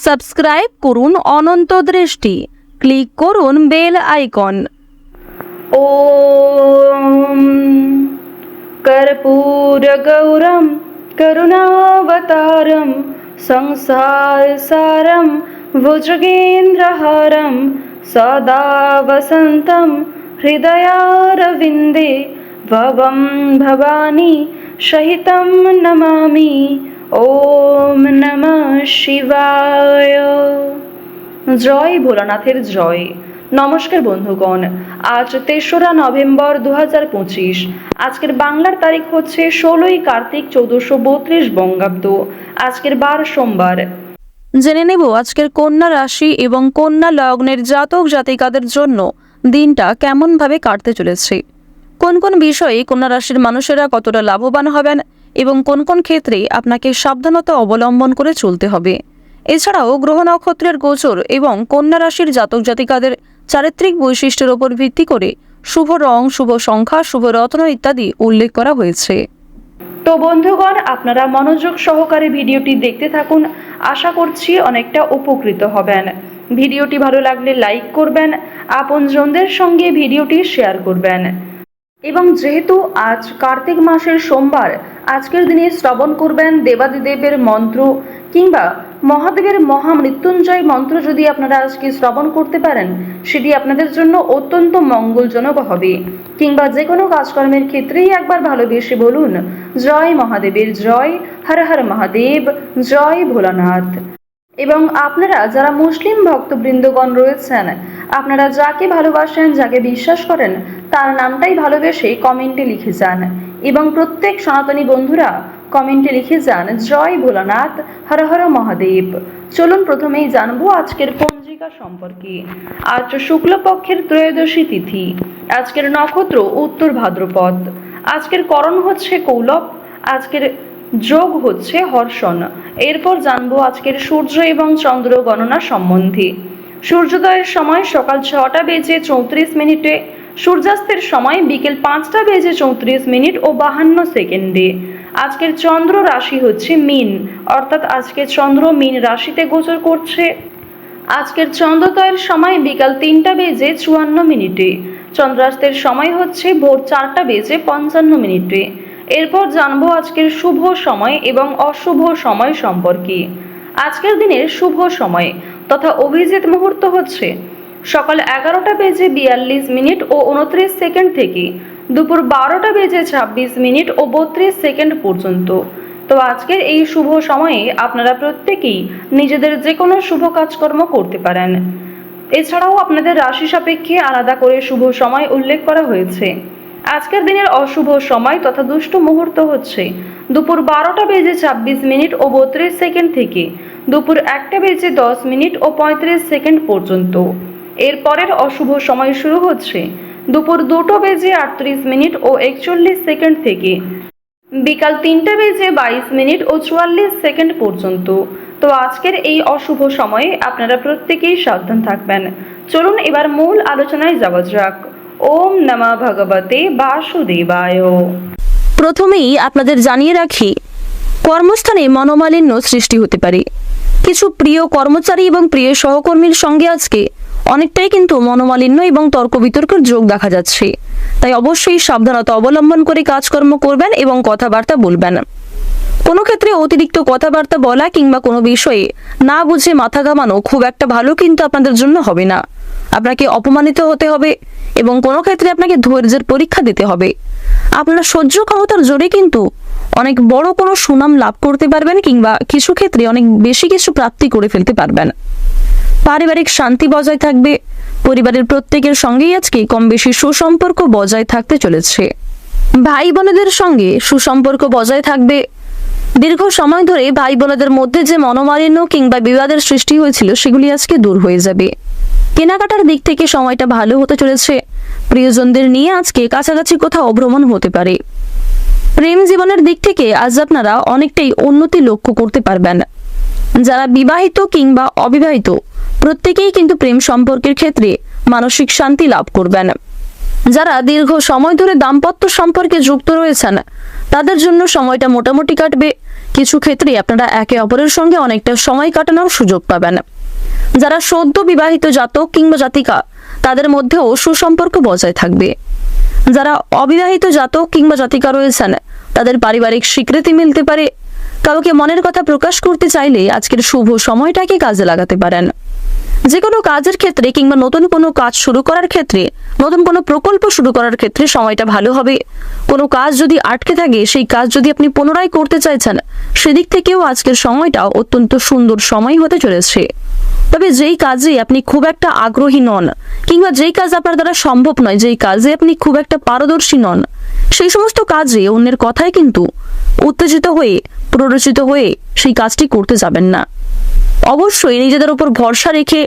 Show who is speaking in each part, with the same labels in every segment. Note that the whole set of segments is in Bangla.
Speaker 1: সাবস্ক্রাইব করুন অনন্ত দৃষ্টি ক্লিক করুন বেল আইকন
Speaker 2: ॐ कर्पूरगौरं करुणावतारं संसारसारं भुजगेन्द्रहारं सदा वसन्तं हृदयारविन्दे भवं भवानी सहितं नमामि ওম নম শিবায়। জয় ভোলানাথের জয়। নমস্কার বন্ধুগণ, আজ তেসরা নভেম্বর দু হাজার পঁচিশ। আজকের বাংলার তারিখ হচ্ছে ষোলোই কার্তিক চৌদ্দশো বত্রিশ বঙ্গাব্দ। আজকের বার সোমবার।
Speaker 1: জেনে নেব আজকের কন্যা রাশি এবং কন্যা লগ্নের জাতক জাতিকাদের জন্য দিনটা কেমনভাবে কাটতে চলেছে। কোন কোন বিষয়ে কন্যা রাশির মানুষেরা কতটা লাভবান হবেন এবং কোন কোন ক্ষেত্রে আপনাকে সাবধানতা অবলম্বন করে চলতে হবে। এছাড়াও গ্রহ নক্ষত্রের গোচর এবং কন্যা রাশির জাতক জাতিকাদের চারিত্রিক বৈশিষ্ট্যের ওপর ভিত্তি করে শুভ রং, শুভ সংখ্যা, শুভ রত্ন ইত্যাদি উল্লেখ করা হয়েছে।
Speaker 2: তো বন্ধুগণ, আপনারা মনোযোগ সহকারে ভিডিওটি দেখতে থাকুন। আশা করছি অনেকটা উপকৃত হবেন। ভিডিওটি ভালো লাগলে লাইক করবেন, আপনজনদের সঙ্গে ভিডিওটি শেয়ার করবেন। এবং যেহেতু আজ কার্তিক মাসের সোমবার আজকের দিনে শ্রবণ করবেন দেবাদিদেবের মন্ত্র কিংবা মহাদেবের মহামৃত্যুঞ্জয় মন্ত্র যদি আপনারা আজকে শ্রবণ করতে পারেন, সেটি আপনাদের জন্য অত্যন্ত মঙ্গলজনক হবে। কিংবা যে কোনো কাজকর্মের ক্ষেত্রেই একবার ভালোবেসে বলুন, জয় মহাদেবের জয়, হর হর মহাদেব, জয় ভোলানাথ। এবং আপনারা যারা মুসলিম ভক্তবৃন্দগণ রয়েছেন, আপনারা যাকে ভালোবাসেন, যাকে বিশ্বাস করেন, তার নামটাই ভালোবেসে কমেন্টে লিখে যান। এবং প্রত্যেক সনাতনী বন্ধুরা কমেন্টে লিখে যান, জয় ভোলানাথ, হর হর মহাদেব। চলুন প্রথমেই জানব আজকের পঞ্জিকা সম্পর্কে। আজ শুক্লপক্ষের ত্রয়োদশী তিথি, আজকের নক্ষত্র উত্তর ভাদ্রপদ। আজকের করণ হচ্ছে কৌলভ আজকের যোগ হচ্ছে হর্ষণ। এরপর জানব আজকের সূর্য এবং চন্দ্র গণনা সম্বন্ধে। সূর্যোদয়ের সময় সকাল ছটা বেজে চৌত্রিশ মিনিটে সূর্যাস্তের সময় বিকেল পাঁচটা বেজে চৌত্রিশ মিনিট ও বাহান্ন সেকেন্ডে। আজকের চন্দ্র রাশি হচ্ছে মিন, অর্থাৎ আজকে চন্দ্র মিন রাশিতে গোচর করছে। আজকের চন্দ্রোদয়ের সময় বিকাল তিনটা বেজে চুয়ান্ন মিনিটে। চন্দ্রাস্তের সময় হচ্ছে ভোর চারটা বেজে পঞ্চান্ন মিনিটে। এরপর জানব আজকের শুভ সময় এবং অশুভ সময় সম্পর্কে। আজকের দিনের শুভ সময় তথা অভিজিৎ মুহূর্ত হচ্ছে সকাল এগারোটা বেজে বিয়াল্লিশ মিনিট ও উনত্রিশ সেকেন্ড থেকে দুপুর বারোটা বেজে ছাব্বিশ মিনিট ও বত্রিশ সেকেন্ড পর্যন্ত। তো আজকের এই শুভ সময়ে আপনারা প্রত্যেকেই নিজেদের যে কোনো শুভ কাজকর্ম করতে পারেন। এছাড়াও আপনাদের রাশি সাপেক্ষে আলাদা করে শুভ সময় উল্লেখ করা হয়েছে। আজকের দিনের অশুভ সময় তথা দুষ্ট মুহূর্ত হচ্ছে দুপুর বারোটা বেজে ছাব্বিশ মিনিট ও বত্রিশ সেকেন্ড থেকে দুপুর একটা বেজে দশ মিনিট ও পঁয়ত্রিশ সেকেন্ড পর্যন্ত। এর পরের অশুভ সময় শুরু হচ্ছে দুপুর দুটো বেজে আটত্রিশ মিনিট ও একচল্লিশ সেকেন্ড থেকে। বিকাল তিনটে বেজে বাইশ মিনিট ও চুয়াল্লিশ সেকেন্ড পর্যন্ত। তো আজকের এই অশুভ সময়ে আপনারা প্রত্যেকেই সাবধান থাকবেন। চলুন এবার মূল আলোচনায় যাওয়া যাক। ওম নমা ভগবতে বাসুদেবায়।
Speaker 1: প্রথমেই আপনাদের জানিয়ে রাখি, কর্মস্থানে মনোমালিন্য সৃষ্টি হতে পারে। কিছু প্রিয় কর্মচারী এবং প্রিয় সহকর্মীর সঙ্গে আজকে অনেকটাই কিন্তু মনোমালিন্য এবং তর্ক বিতর্কের যোগ দেখা যাচ্ছে। তাই অবশ্যই সাবধানতা অবলম্বন করে কাজকর্ম করবেন এবং কথাবার্তা বলবেন। কোনো ক্ষেত্রে অতিরিক্ত কথাবার্তা বলা কিংবা কোনো বিষয়ে না বুঝে মাথা ঘামানো খুব একটা ভালো কিন্তু আপনাদের জন্য হবে না। আপনাকে অপমানিত হতে হবে এবং কোনো ক্ষেত্রে আপনাকে ধৈর্যের পরীক্ষা দিতে হবে। আপনার সহ্য ক্ষমতার জোরে কিন্তু অনেক বড় কোনো সুনাম লাভ করতে পারবেন কিংবা কিছু ক্ষেত্রে অনেক বেশি কিছু প্রাপ্তি করে ফেলতে পারবেন। পারিবারিক শান্তি বজায় থাকবে। পরিবারের প্রত্যেকের সঙ্গেই আজকে কম বেশি সুসম্পর্ক বজায় থাকতে চলেছে। ভাই বোনেদের সঙ্গে সুসম্পর্ক বজায় থাকবে। দীর্ঘ সময় ধরে ভাই বোনেদের মধ্যে যে মনোমালিন্য কিংবা বিবাদের সৃষ্টি হয়েছিল সেগুলি আজকে দূর হয়ে যাবে। কেনাকাটার দিক থেকে সময়টা ভালো হতে চলেছে। প্রিয়জনদের নিয়ে আজকে কাছাকাছি কোথাও ভ্রমণ হতে পারে। প্রেম জীবনের দিক থেকে আজ আপনারা অনেকটাই উন্নতি লক্ষ্য করতে পারবেন। যারা বিবাহিত কিংবা অবিবাহিত, প্রত্যেকেই কিন্তু প্রেম সম্পর্কের ক্ষেত্রে মানসিক শান্তি লাভ করবেন। যারা দীর্ঘ সময় ধরে দাম্পত্য সম্পর্কে যুক্ত রয়েছেন, তাদের জন্য সময়টা মোটামুটি কাটবে। কিছু ক্ষেত্রে আপনারা একে অপরের সঙ্গে অনেকটা সময় কাটানোর সুযোগ পাবেন। যারা সদ্য বিবাহিত জাতক কিংবা জাতিকা, তাদের মধ্যেও সুসম্পর্ক বজায় থাকবে। যারা অবিবাহিত জাতক কিংবা জাতিকা রয়েছেন, তাদের পারিবারিক স্বীকৃতি মিলতে পারে। কাউকে মনের কথা প্রকাশ করতে চাইলে আজকের শুভ সময়টাকে কাজে লাগাতে পারেন। যে কোনো কাজের ক্ষেত্রে কিংবা নতুন কোনো কাজ শুরু করার ক্ষেত্রে, নতুন কোনো প্রকল্প শুরু করার ক্ষেত্রে সময়টা ভালো হবে। কোনো কাজ যদি আটকে থাকে, সেই কাজ যদি আপনি পুনরায় করতে চাইছেন, সেদিক থেকেও আজকের সময়টা অত্যন্ত সুন্দর সময় হতে চলেছে। তবে যেই কাজে আপনি খুব একটা আগ্রহী নন, কিংবা যেই কাজ আপনার দ্বারা সম্ভব নয়, যেই কাজে আপনি খুব একটা পারদর্শী নন, সেই সমস্ত কাজে অন্যের কথায় কিন্তু উত্তেজিত হয়ে, প্ররোচিত হয়ে সেই কাজটি করতে যাবেন না। অবশ্যই নিজেদের উপর ভরসা রেখে,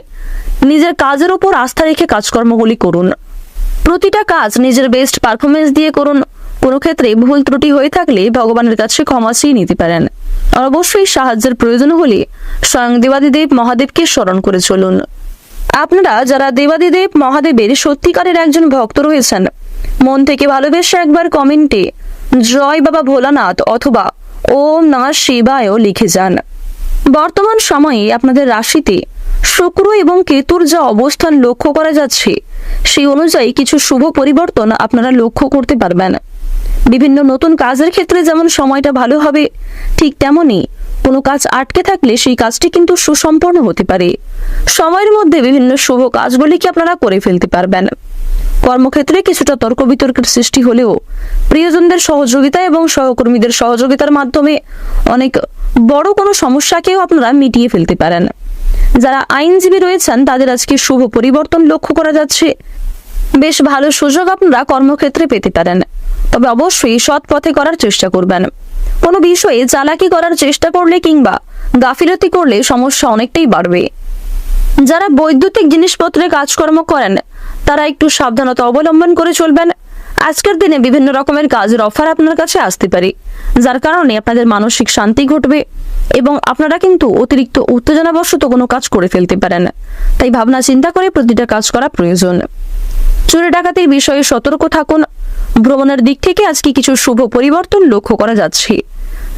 Speaker 1: নিজের কাজের উপর আস্থা রেখে কাজকর্মগুলি করুন। প্রতিটা কাজ নিজের বেস্ট পারফরমেন্স দিয়ে করুন। কোনো ক্ষেত্রে ভুল ত্রুটি হয়ে থাকলে ভগবানের কাছে ক্ষমা চেয়ে নিতে পারেন। আর অবশ্যই সাহায্যের প্রয়োজন হলে স্বয়ং দেবাদিদেব মহাদেবকে স্মরণ করে চলুন। আপনারা যারা দেবাদিদেব মহাদেবের সত্যিকারের একজন ভক্ত রয়েছেন, মন থেকে ভালোবেসে একবার কমেন্টে জয় বাবা ভোলানাথ অথবা ওম না শিবায়ও লিখে যান। বর্তমান সময়ে আপনাদের রাশিতে শুক্র এবং কেতুর যা অবস্থান লক্ষ্য করা যাচ্ছে, সেই অনুযায়ী কিছু শুভ পরিবর্তন আপনারা লক্ষ্য করতে পারবেন। বিভিন্ন নতুন কাজের ক্ষেত্রে যেমন সময়টা ভালো হবে, ঠিক তেমনই কোনো কাজ আটকে থাকলে সেই কাজটি কিন্তু সুসম্পন্ন হতে পারে। সময়ের মধ্যে বিভিন্ন শুভ কাজগুলিকে আপনারা করে ফেলতে পারবেন। কর্মক্ষেত্রে কিছুটা তর্ক বিতর্কের সৃষ্টি হলেও প্রিয়জনদের সহযোগিতা এবং সহকর্মীদের সহযোগিতার মাধ্যমে অনেক বড় কোনো সমস্যাকেও আপনারা মিটিয়ে ফেলতে পারেন। যারা আইনজীবী রয়েছেন, তাদের আজকে শুভ পরিবর্তন লক্ষ্য করা যাচ্ছে। বেশ ভালো সুযোগ আপনারা কর্মক্ষেত্রে পেতে পারেন। তবে অবশ্যই সৎ পথে করার চেষ্টা করবেন। কোনো বিষয়ে চালাকি করার চেষ্টা করলে কিংবা গাফিলতি করলে সমস্যা অনেকটাই বাড়বে। যারা বৈদ্যুতিক জিনিসপত্রে কাজকর্ম করেন তারা একটু সাবধানতা অবলম্বন করে চলবেন। আজকের দিনে বিভিন্ন রকমের কাজের অফার আপনার কাছে আসতে পারে, যার কারণে আপনাদের মানসিক শান্তি ঘটবে এবং আপনারা কিন্তু অতিরিক্ত উত্তেজনাবশত কোনো কাজ করে ফেলতে পারেন। তাই ভাবনা চিন্তা করে প্রতিটা কাজ করা প্রয়োজন। চুরি ডাকাতির বিষয়ে সতর্ক থাকুন। ভ্রমণের দিক থেকে আজকে কিছু শুভ পরিবর্তন লক্ষ্য করা যাচ্ছে।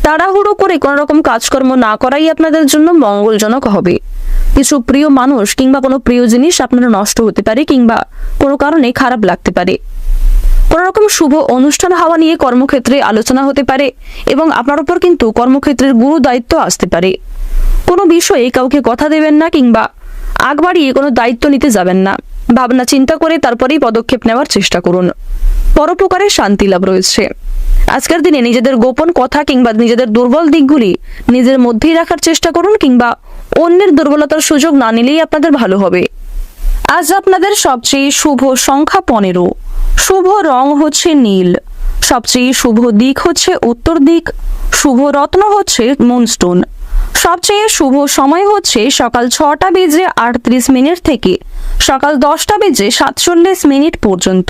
Speaker 1: তাড়াহুড়ো করে কোনো রকম কাজকর্ম না করাই আপনাদের জন্য মঙ্গলজনক হবে। কিছু প্রিয় মানুষ কিংবা কোনো প্রিয় জিনিস আপনার নষ্ট হতে পারে কিংবা কোনো কারণে খারাপ লাগতে পারে। কোনো রকম শুভ অনুষ্ঠান হওয়া নিয়ে কর্মক্ষেত্রে আলোচনা হতে পারে এবং আপনার উপর কিন্তু কর্মক্ষেত্রের গুরু দায়িত্ব আসতে পারে। কোনো বিষয়ে কাউকে কথা দেবেন না কিংবা আগ বাড়িয়ে কোনো দায়িত্ব নিতে যাবেন না। ভাবনা চিন্তা করে তারপরেই পদক্ষেপ নেওয়ার চেষ্টা করুন। পরোপকারে শান্তি লাভ রয়েছে। আজকের দিনে নিজেদের গোপন কথা কিংবা নিজেদের দুর্বল দিকগুলি নিজের মধ্যেই রাখার চেষ্টা করুন কিংবা অন্যের দুর্বলতার সুযোগ না নিলেই আপনাদের ভালো হবে। আজ আপনাদের সবচেয়ে শুভ সংখ্যা পনেরো। শুভ রং হচ্ছে নীল। সবচেয়ে শুভ দিক হচ্ছে উত্তর দিক। শুভ রত্ন হচ্ছে মুনস্টোন। সবচেয়ে শুভ সময় হচ্ছে সকাল ছটা বেজে আটত্রিশ মিনিট থেকে সকাল দশটা বেজে সাতচল্লিশ মিনিট পর্যন্ত।